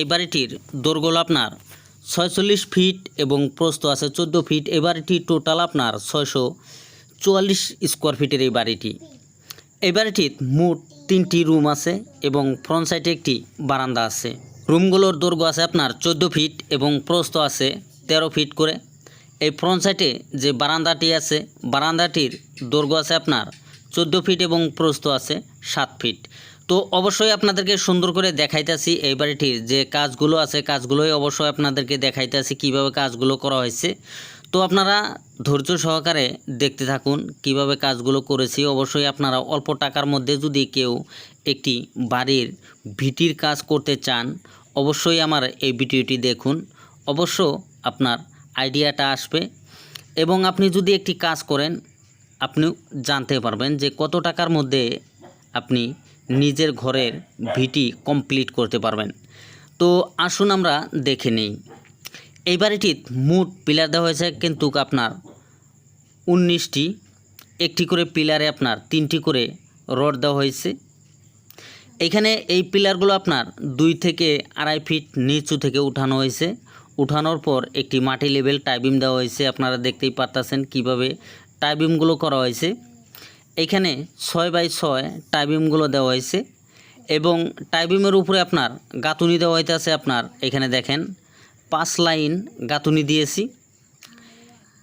এই বাড়িটির দৈর্ঘ্য আপনার ছয়চল্লিশ ফিট এবং প্রস্থ আছে চোদ্দ ফিট। এই বাড়িটি টোটাল আপনার ছয়শো চুয়াল্লিশ স্কোয়ার ফিটের এই বাড়িটি। এই বাড়িটির মোট তিনটি রুম আছে এবং ফ্রন্ট সাইডে একটি বারান্দা আছে। রুমগুলোর দৈর্ঘ্য আছে আপনার চোদ্দ ফিট এবং প্রস্থ আছে তেরো ফিট করে। এই ফ্রন্ট সাইডে যে বারান্দাটি আছে, বারান্দাটির দৈর্ঘ্য আছে আপনার চোদ্দ ফিট এবং প্রস্থ আছে সাত ফিট। তো অবশ্যই আপনাদেরকে সুন্দর করে দেখাইতেছি এই বাড়িটির যে কাজগুলো আছে কাজগুলোই অবশ্যই আপনাদেরকে দেখাইতেছি কীভাবে কাজগুলো করা হয়েছে। তো আপনারা ধৈর্য সহকারে দেখতে থাকুন কীভাবে কাজগুলো করেছি। অবশ্যই আপনারা অল্প টাকার মধ্যে যদি কেউ একটি বাড়ির ভিটির কাজ করতে চান, অবশ্যই আমার এই ভিডিওটি দেখুন। অবশ্য আপনার আইডিয়াটা আসবে। এবং আপনি যদি একটি কাজ করেন আপনি জানতে পারবেন যে কত টাকার মধ্যে আপনি নিজের ঘরের ভিটি কমপ্লিট করতে পারবেন। তো আসুন আমরা দেখে নিই। এই বাড়িটির মোট পিলার দেওয়া হয়েছে কিন্তু আপনার উনিশটি, একটি করে পিলারে আপনার তিনটি করে রড দেওয়া হয়েছে। এখানে এই পিলারগুলো আপনার দুই থেকে আড়াই ফিট নিচু থেকে উঠানো হয়েছে। উঠানোর পর একটি মাটি লেভেল টাইবিম দেওয়া হয়েছে। আপনারা দেখতেই পারতেছেন কীভাবে টাইবিমগুলো করা হয়েছে। এখানে ছয় বাই ছয় টাইবিমগুলো দেওয়া হয়েছে এবং টাইবিমের উপরে আপনার গাঁথুনি দেওয়া হইতেছে আপনার এখানে দেখেন, পাঁচ লাইন গাঁথুনি দিয়েছি।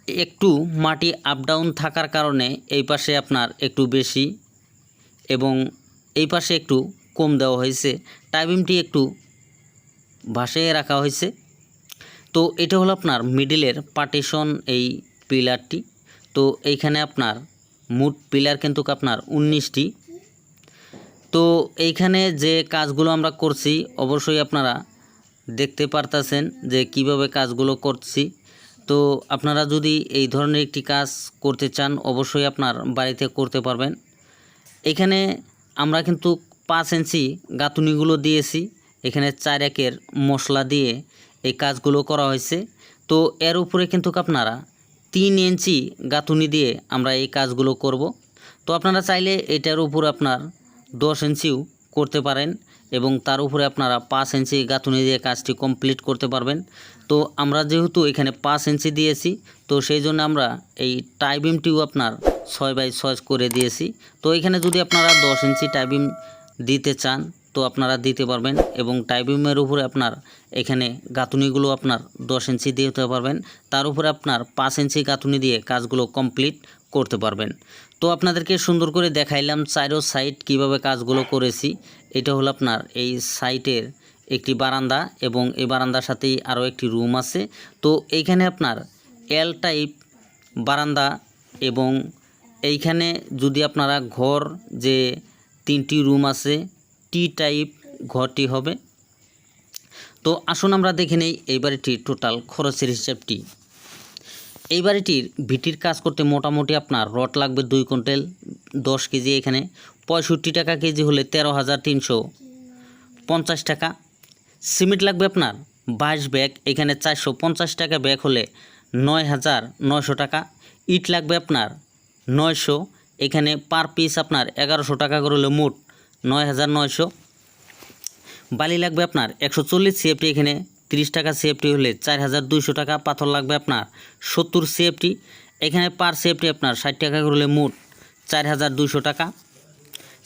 একটু মাটি আপ ডাউন থাকার কারণে এই পাশে আপনার একটু বেশি এবং এই পাশে একটু কম দেওয়া হয়েছে। টাইবিমটি একটু ভাসিয়ে রাখা হয়েছে। তো এটা হলো আপনার মিডিলের পার্টিশন এই পিলারটি তো এইখানে আপনার মোট পিলার কিন্তু আপনার উনিশটি। তো এইখানে যে কাজগুলো আমরা করছি, অবশ্যই আপনারা দেখতে পারতেছেন যে কীভাবে কাজগুলো করছি। তো আপনারা যদি এই ধরনের একটি কাজ করতে চান, অবশ্যই আপনার বাড়িতে করতে পারবেন। এখানে আমরা কিন্তু পাঁচ ইঞ্চি গাঁথুনিগুলো দিয়েছি। এখানে চার একের মশলা দিয়ে এই কাজগুলো করা হয়েছে। তো এর উপরে কিন্তু আপনারা তিন ইঞ্চি গাঁথুনি দিয়ে আমরা এই কাজগুলো করব। তো আপনারা চাইলে এটার উপর আপনার দশ ইঞ্চিও করতে পারেন এবং তার উপরে আপনারা পাঁচ ইঞ্চি গাঁথুনি দিয়ে কাজটি কমপ্লিট করতে পারবেন। তো আমরা যেহেতু এখানে পাঁচ ইঞ্চি দিয়েছি, তো সেই জন্য আমরা এই টাইবিমটিও আপনার ছয় বাই ছয় করে দিয়েছি। তো এখানে যদি আপনারা দশ ইঞ্চি টাইবিম দিতে চান তো আপনারা দিতে পারবেন এবং টাইবিমের উপরে আপনার এখানে গাঁথুনিগুলো আপনার দশ ইঞ্চি দিয়ে দিতে পারবেন। তার উপরে আপনার পাঁচ ইঞ্চি গাঁথুনি দিয়ে কাজগুলো কমপ্লিট করতে পারবেন। তো আপনাদেরকে সুন্দর করে দেখাইলাম চারো সাইড কীভাবে কাজগুলো করেছি। এটা হলো আপনার এই সাইটের একটি বারান্দা এবং এই বারান্দার সাথেই আরও একটি রুম আছে। তো এইখানে আপনার এল টাইপ বারান্দা এবং এইখানে যদি আপনারা ঘর যে তিনটি রুম আছে টি টাইপ ঘরটি হবে। তো আসুন আমরা দেখে নেই এই বাড়িটির টোটাল খরচের হিসাবটি এই বাড়িটির ভিটির কাজ করতে মোটামুটি আপনার রড লাগবে দুই কুইন্টাল, দশ কেজি এখানে। পঁয়ষট্টি টাকা কেজি হলে তেরো হাজার তিনশো পঞ্চাশ টাকা। সিমেন্ট লাগবে আপনার বাইশ ব্যাগ, এখানে চারশো পঞ্চাশ টাকা ব্যাগ হলে নয় হাজার নয়শো টাকা। ইট লাগবে আপনার নয়শো, এখানে পার পিস আপনার এগারোশো টাকা করে হলে মোট নয় হাজার নয়শো। বালি লাগবে আপনার একশো চল্লিশ সিএফটি এখানে তিরিশ টাকা সিএফটি হলে চার হাজার দুইশো টাকা, পাথর লাগবে আপনার সত্তর সিএফটি এখানে পার সিএফটি আপনার ষাট টাকা করে হলে মোট চার হাজার দুইশো টাকা।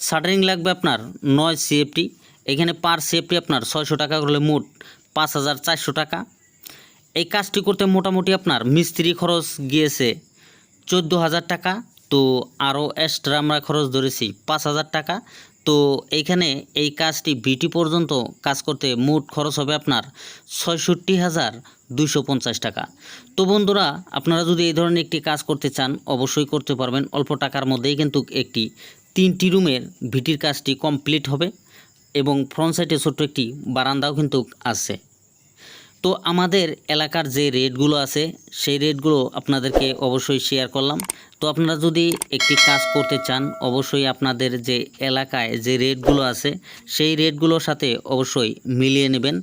শাটারিং লাগবে আপনার নয় সিএফটি এখানে পার সিএফটি আপনার ছয়শো টাকা করলে মোট পাঁচ হাজার চারশো টাকা। এই কাজটি করতে মোটামুটি আপনার মিস্ত্রি খরচ গিয়েছে চোদ্দ হাজার টাকা, তো আরও এক্সট্রা আমরা খরচ ধরেছি পাঁচ হাজার টাকা। তো এইখানে এই কাজটি ভিটি পর্যন্ত কাজ করতে মোট খরচ হবে আপনার ছয়ষট্টি হাজার দুইশো পঞ্চাশ টাকা। তো বন্ধুরা, আপনারা যদি এই ধরনের একটি কাজ করতে চান, অবশ্যই করতে পারবেন। অল্প টাকার মধ্যেই কিন্তু একটি তিনটি রুমের ভিটির কাজটি কমপ্লিট হবে এবং ফ্রন্ট সাইডে ছোট্ট একটি বারান্দাও কিন্তু আছে। তো আমাদের এলাকার যে রেটগুলো আছে, সেই রেটগুলো আপনাদেরকে অবশ্যই শেয়ার করলাম। তো আপনারা যদি একটি কাজ করতে চান, অবশ্যই আপনাদের যে এলাকায় যে রেটগুলো আছে, সেই রেটগুলোর সাথে অবশ্যই মিলিয়ে নেবেন।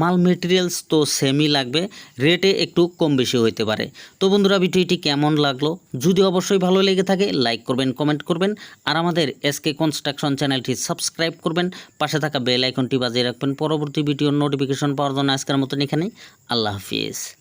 মাল মেটেরিয়ালস তো সেমই লাগবে রেটে একটু কম বেশি হইতে পারে। তো বন্ধুরা, ভিডিওটি কেমন লাগল? যদি অবশ্যই ভালো লেগে থাকে লাইক করবেন কমেন্ট করবেন, আর আমাদের এসকে কনস্ট্রাকশন চ্যানেলটি সাবস্ক্রাইব করবেন। পাশে থাকা বেল আইকনটি বাজিয়ে রাখবেন। পরবর্তী ভিডিওর নোটিফিকেশন পাওয়ার জন্য আজকের মতন এখানেই। আল্লাহ হাফিজ।